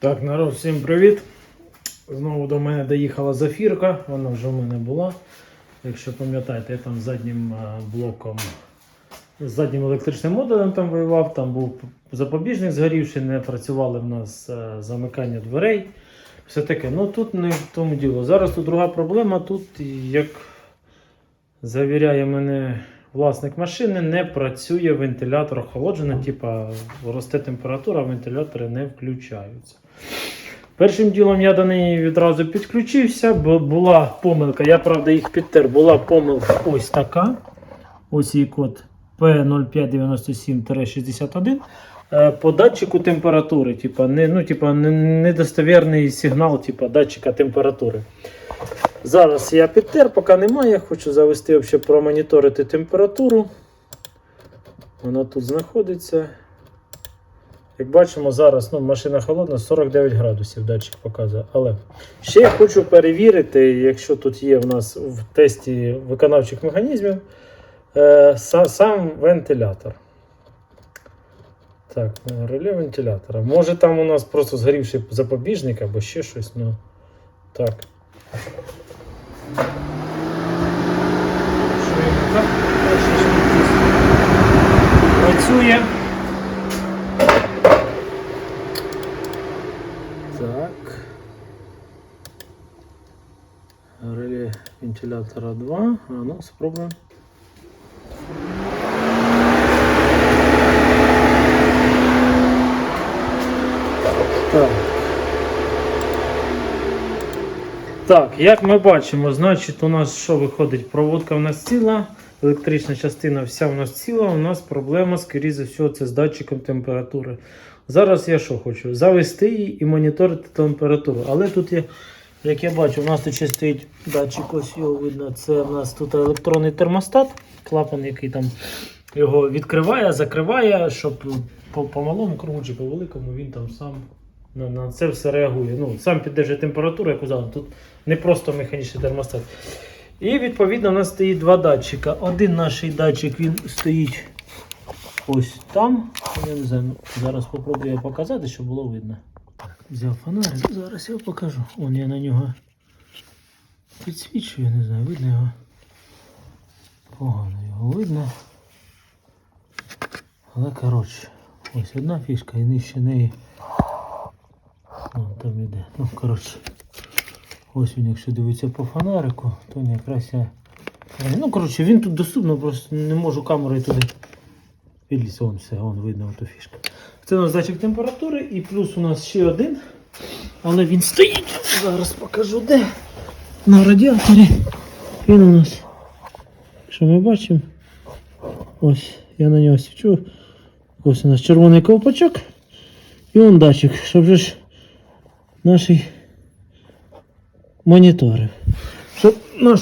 Так, народ, всім привіт. Знову до мене доїхала зафірка, вона вже в мене була. Якщо пам'ятаєте, я там заднім е, блоком, з заднім електричним модулем там воював, там був запобіжник згорівший, не працювали в нас е, замикання дверей. Все таке. Ну тут не в тому діло. Зараз тут друга проблема. Тут, як завіряє мене власник машини, не працює вентилятор охолодження, типа росте температура, вентилятори не включаються. Першим ділом я до неї відразу підключився, бо була помилка, я правда їх підтер, була помилка ось така. Ось її код P0597-61. Е, По датчику температури, типа, не, ну, типа, недостовірний сигнал типа, датчика температури. Зараз я підтер, поки немає. Хочу завести взагалі промоніторити температуру. Вона тут знаходиться. Як бачимо, зараз ну, машина холодна, 49 градусів датчик показує. Але ще я хочу перевірити, якщо тут є в нас в тесті виконавчих механізмів, е, са- сам вентилятор. Так, е, реле вентилятора. Може там у нас просто згорівший запобіжник або ще щось. Ну, так. Працює. Так. Реле вентилятора 2. А ну, спробуємо. Так. Так, як ми бачимо, значить у нас що виходить? Проводка в нас ціла, електрична частина вся у нас ціла, у нас проблема, скоріше за всього, це з датчиком температури. Зараз я що хочу? Завести її і моніторити температуру. Але тут є, як я бачу, у нас тут ще стоїть датчик, ось його видно. Це у нас тут електронний термостат, клапан, який там його відкриває, закриває, щоб по, по малому кругу чи по великому він там сам на, на це все реагує. Ну, сам піддержує температуру, як казав, тут не просто механічний термостат. І відповідно у нас стоїть два датчика. Один наш датчик він стоїть ось там. Я не знаю, зараз спробую показати, щоб було видно. Взяв фонарик, зараз я покажу. Вон я на нього підсвічую, не знаю, видно його. Погано його видно. Але коротше, ось одна фішка і нижче неї. Там іде. Ну, коротше. Ось він, якщо дивитися по фонарику, то він якраз я. Ну, коротше, він тут доступно, просто не можу камерою туди підлізти. Вон все, вон видно ту фішку. Це у нас датчик температури і плюс у нас ще один. Але він стоїть. Зараз покажу де. На радіаторі. Він у нас. Що ми бачимо? Ось, я на нього свічу. Ось у нас червоний ковпачок. І он датчик, щоб же ж наші моніторив. Щоб наш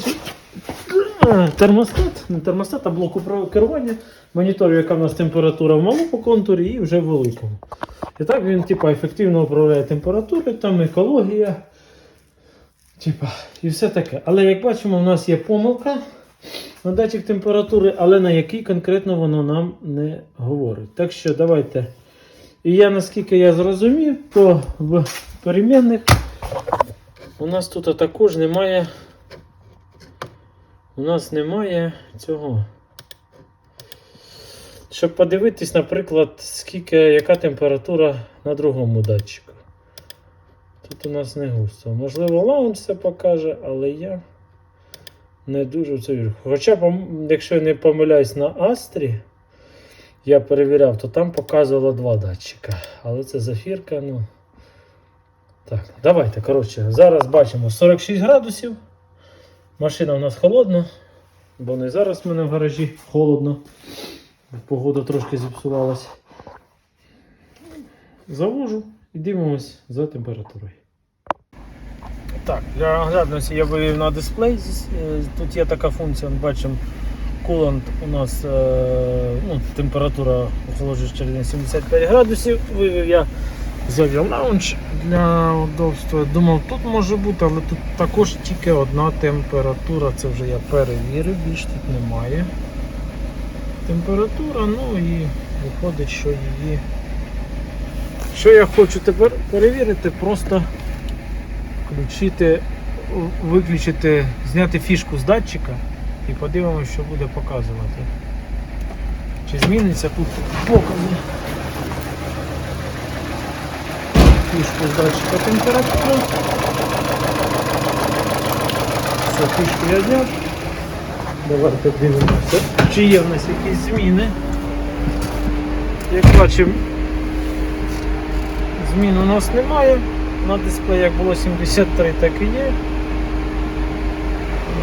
термостат, не термостат, а блок керування моніторів, яка в нас температура в малому контурі і вже в великому. І так він типа, ефективно управляє температурою, там екологія. Типа, і все таке. Але як бачимо, у нас є помилка на датчик температури, але на який конкретно воно нам не говорить. Так що давайте. І я наскільки я зрозумів, то в перемінних у нас тут також немає. У нас немає цього. Щоб подивитись, наприклад, скільки, яка температура на другому датчику. Тут у нас не густо. Можливо, лаунж це покаже, але я не дуже в це вірю. Хоча, якщо я не помиляюсь на Астрі, я перевіряв, то там показувало два датчика. Але це зафірка, ну. Так, давайте, коротше, зараз бачимо 46 градусів. Машина у нас холодна, бо не зараз в мене в гаражі холодно. Погода трошки зіпсувалась. Завожу і дивимось за температурою. Так, для наглядності я вивів на дисплей. Е, Тут є така функція, ми бачимо, кулант у нас е, ну, температура охолоджуюча рідини 75 градусів. Вивів я завів лаунч для удобства. Думав, тут може бути, але тут також тільки одна температура. Це вже я перевірив, більш тут немає. Температура, ну і виходить, що її Що я хочу тепер перевірити, просто включити, виключити, зняти фішку з датчика і подивимося, що буде показувати. Чи зміниться тут покази. Фішку з датчика температури. Все, фішку я зняв. Давайте дивимося, чи є в нас якісь зміни. Як бачимо, змін у нас немає. На дисплеї як було 73, так і є.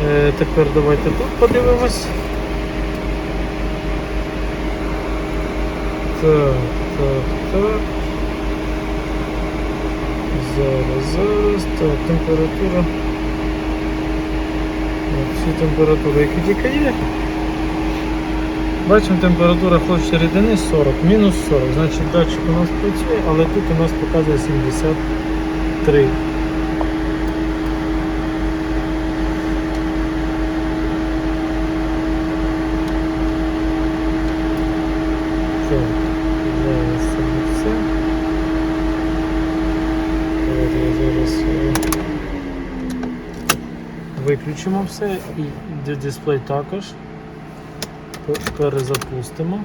Е, тепер давайте тут подивимось. Так, так, так. Зараз, зараз. Так, температура. Всі температури, які тільки є. Бачимо, температура холодної рідини 40, мінус 40. Значить датчик у нас працює, але тут у нас показує 73. Так, зараз це все. Давайте я зараз е, виключимо все і дисплей також. Перезапустимо.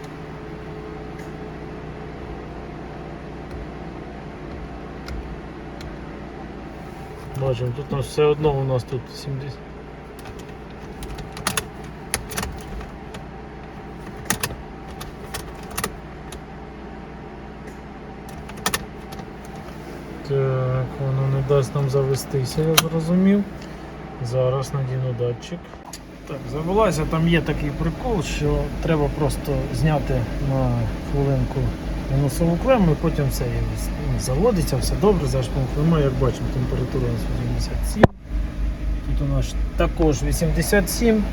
Бачимо, тут у нас все одно у нас тут 70. Так, воно не дасть нам завестися, я зрозумів. Зараз надіну датчик. Так, завелася, там є такий прикол, що треба просто зняти на хвилинку мінусову клему і потім все ну, заводиться, все добре, зашпом клема, як бачимо, температура у нас 87. Тут у нас також 87.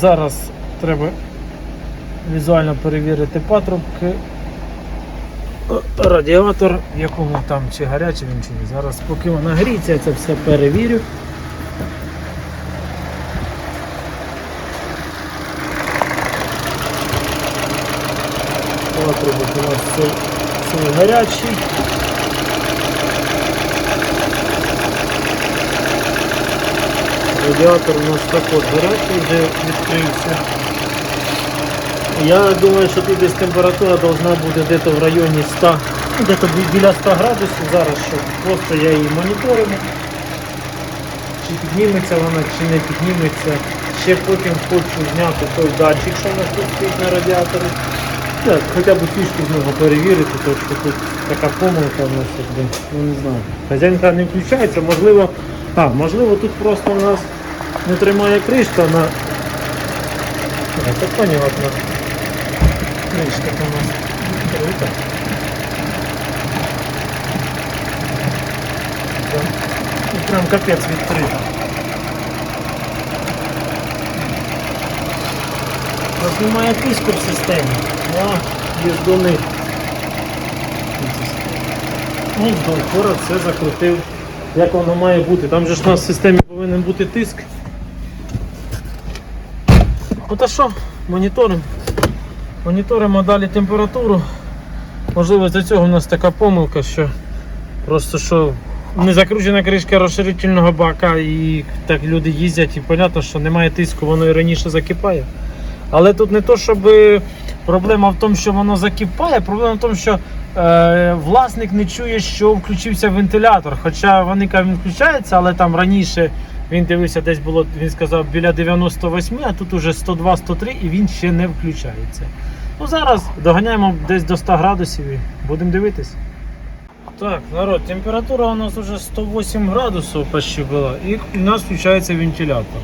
Зараз треба візуально перевірити патрубки. Радіатор, в якому там чи гарячий він чи ні. Зараз поки вона гріється, я це все перевірю. Патрубок у нас цей, цей гарячий. Радіатор у нас також гарячий вже відкрився. Я думаю, що тут десь температура должна бути десь в районі 100, ну, десь біля 100 градусів зараз, що просто я її моніторимо. Чи підніметься вона, чи не підніметься. Ще потім хочу зняти той датчик, що у нас тут стоїть на радіаторі. Так, хоча б фішку з перевірити, тому що тут така помилка у нас якби, ну не знаю. Хазяїнка не включається, можливо, а, можливо тут просто у нас не тримає кришка на. А, це понятно. Кришка у нас відкрита. Прям, ну, капець відкрита. Нас немає тиску в системі. А, їздуни. Ну, з Донфора все закрутив, як воно має бути. Там же ж у нас в системі повинен бути тиск. Ну та що, моніторимо. Моніторимо далі температуру. Можливо, з-за цього у нас така помилка, що просто що не закручена кришка розширительного бака і так люди їздять і зрозуміло, що немає тиску, воно і раніше закипає. Але тут не то, щоб проблема в тому, що воно закипає, проблема в тому, що е, власник не чує, що включився вентилятор. Хоча вони кажуть, включається, але там раніше він дивився, десь було, він сказав, біля 98, а тут уже 102-103 і він ще не включається. Ну зараз доганяємо десь до 100 градусів і будемо дивитись. Так, народ, температура у нас уже 108 градусов почти была, и у нас включается вентилятор.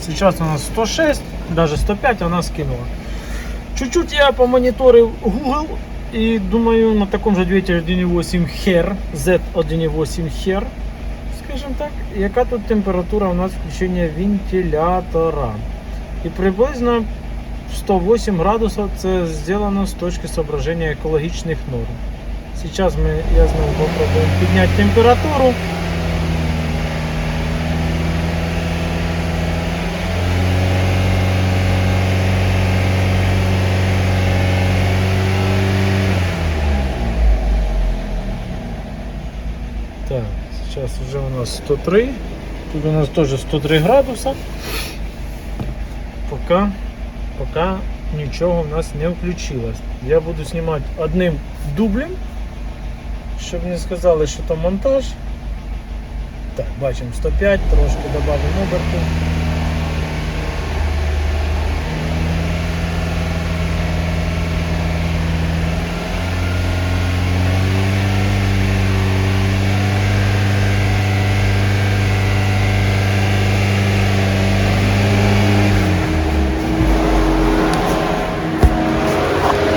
Сейчас у нас 106, даже 105 она скинула. Чуть-чуть я помониторил Google и думаю на таком же двигателе 1.8 HER, Z1.8 HER, скажем так, яка тут температура у нас включення вентилятора. І приблизно 108 градусов це зроблено з точки соображення екологічних норм. Сейчас мы, я знову попробуем підняти температуру. Так, зараз вже у нас 103. Тут у нас теж 103 градуса. Поки, поки нічого в нас не включилось. Я буду знімати одним дублем, щоб не сказали, що там монтаж. Так, бачимо 105, трошки додамо оберту.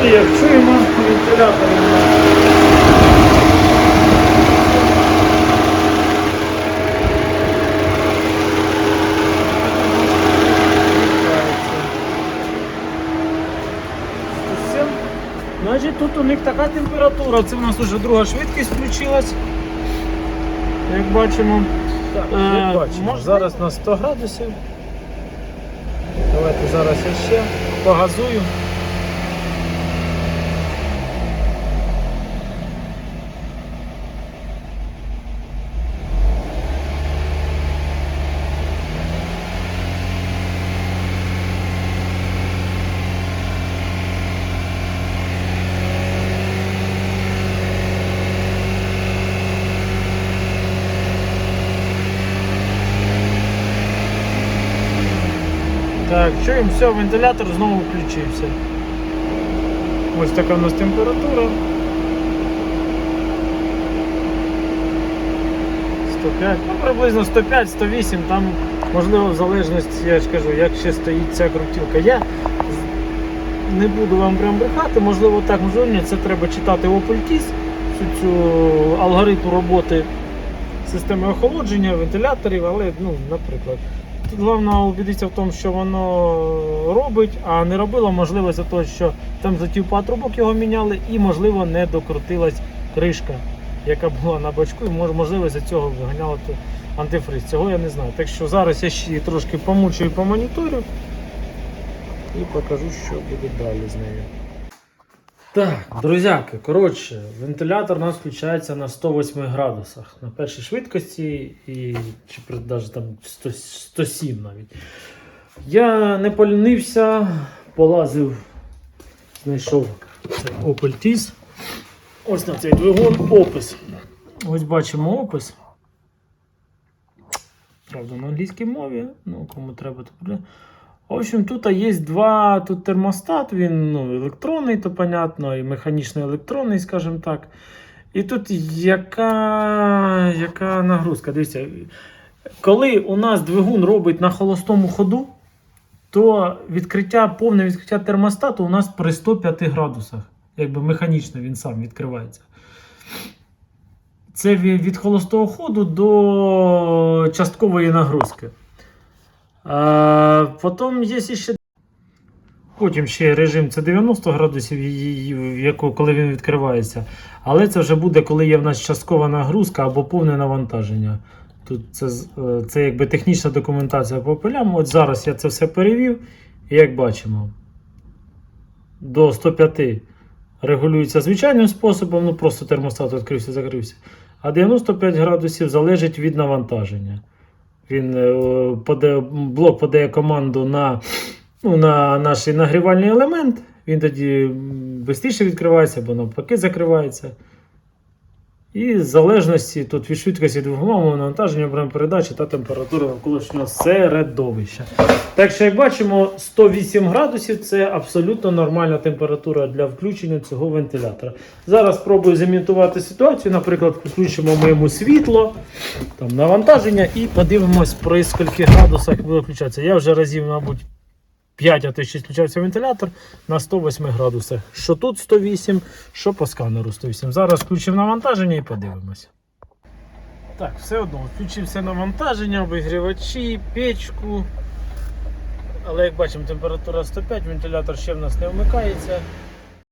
І як чуємо, вентилятор у нас Все. Значить, тут у них така температура. Це в нас вже друга швидкість включилась. Як бачимо. Так, Е, як бачимо, можна- зараз на 100 градусів. Давайте зараз я ще погазую. Так, чуємо, все, вентилятор знову включився. Ось така у нас температура. 105, ну приблизно 105-108, там можливо в залежності, я ж кажу, як ще стоїть ця крутілка. Я не буду вам прям брехати, можливо так, можливо це треба читати Opeltis, всю цю алгоритм роботи системи охолодження, вентиляторів, але, ну, наприклад. Головне убедитися в тому, що воно робить, а не робило, можливо, за те, що там затів патрубок його міняли, і, можливо, не докрутилась кришка, яка була на бачку, і можливо, за цього виганяли ту антифриз. Цього я не знаю. Так що зараз я ще трошки помучую по моніторю і покажу, що буде далі з нею. Так, друзяки, коротше, вентилятор у нас включається на 108 градусах на першій швидкості і чи навіть там 100, 107 навіть. Я не полінився, полазив, знайшов цей Opel Tiz. Ось на цей двигун опис. Ось бачимо опис. Правда, на англійській мові. Ну, кому треба, то буде. В общем, тут є два тут термостат, він ну, електронний, то понятно, і механічно електронний, скажімо так. І тут яка, яка нагрузка? Дивіться, коли у нас двигун робить на холостому ходу, то відкриття, повне відкриття термостату у нас при 105 градусах. Якби механічно він сам відкривається. Це від холостого ходу до часткової нагрузки. Потім є ще. Потім ще режим це 90 градусів, коли він відкривається. Але це вже буде, коли є в нас часткова нагрузка або повне навантаження. Тут це, е, це якби технічна документація по полям. От зараз я це все перевів, і як бачимо, до 105 регулюється звичайним способом, ну просто термостат відкрився, закрився. А 95 градусів залежить від навантаження. Він е, подає, блок подає команду на, ну, на наш нагрівальний елемент. Він тоді швидше відкривається або навпаки закривається. І в залежності тут від швидкості двигунового навантаження, обрем передачі та температури навколишнього середовища. Так що, як бачимо, 108 градусів це абсолютно нормальна температура для включення цього вентилятора. Зараз спробую зімітувати ситуацію. Наприклад, включимо ми йому світло, там навантаження і подивимось, при скільки градусах буде. Я вже разів, мабуть, 5, а то 6 включався вентилятор на 108 градусах. Що тут 108, що по сканеру 108. Зараз включив навантаження і подивимося. Так, все одно включився навантаження, обігрівачі, печку. Але як бачимо, температура 105, вентилятор ще в нас не вмикається.